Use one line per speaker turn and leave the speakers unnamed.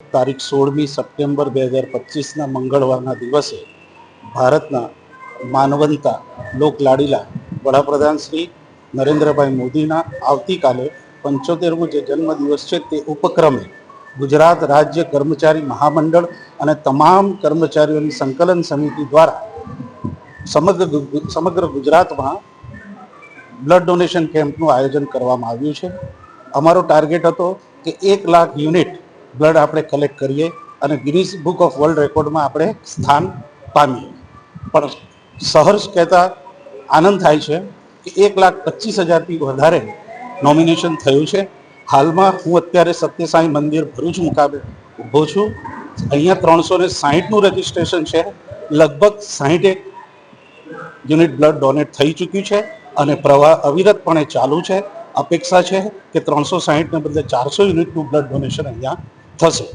તારીખ સોળમી સપ્ટેમ્બર બે હજાર પચીસના મંગળવારના દિવસે ભારતના માનવંતા લોકલાડીલા વડાપ્રધાન શ્રી નરેન્દ્રભાઈ મોદીના આવતીકાલે પંચોતેરમું જે જન્મદિવસ છે તે ઉપક્રમે ગુજરાત રાજ્ય કર્મચારી મહામંડળ અને તમામ કર્મચારીઓની સંકલન સમિતિ દ્વારા સમગ્ર સમગ્ર ગુજરાતમાં બ્લડ ડોનેશન કેમ્પનું આયોજન કરવામાં આવ્યું છે. અમારો ટાર્ગેટ હતો કે એક લાખ યુનિટ બ્લડ આપણે કલેક્ટ કરીએ અને ગિનિસ બુક ઓફ વર્લ્ડ રેકોર્ડમાં આપણે સ્થાન પામીએ. પણ સહર્ષ કહેતા આનંદ થાય છે કે એક લાખ પચીસ હજારથી વધારે નોમિનેશન થયું છે. હાલમાં હું અત્યારે સત્યસાઈ મંદિર ભરૂચ મુકાબે ઊભો છું. અહીંયા ત્રણસો ને સાહીઠનું રજિસ્ટ્રેશન છે. લગભગ સાહીઠ યુનિટ બ્લડ ડોનેટ થઈ ચૂક્યું છે અને પ્રવાહ અવિરતપણે ચાલુ છે. અપેક્ષા છે કે ત્રણસો સાહીઠને બદલે ચારસો યુનિટનું બ્લડ ડોનેશન અહીંયા થશે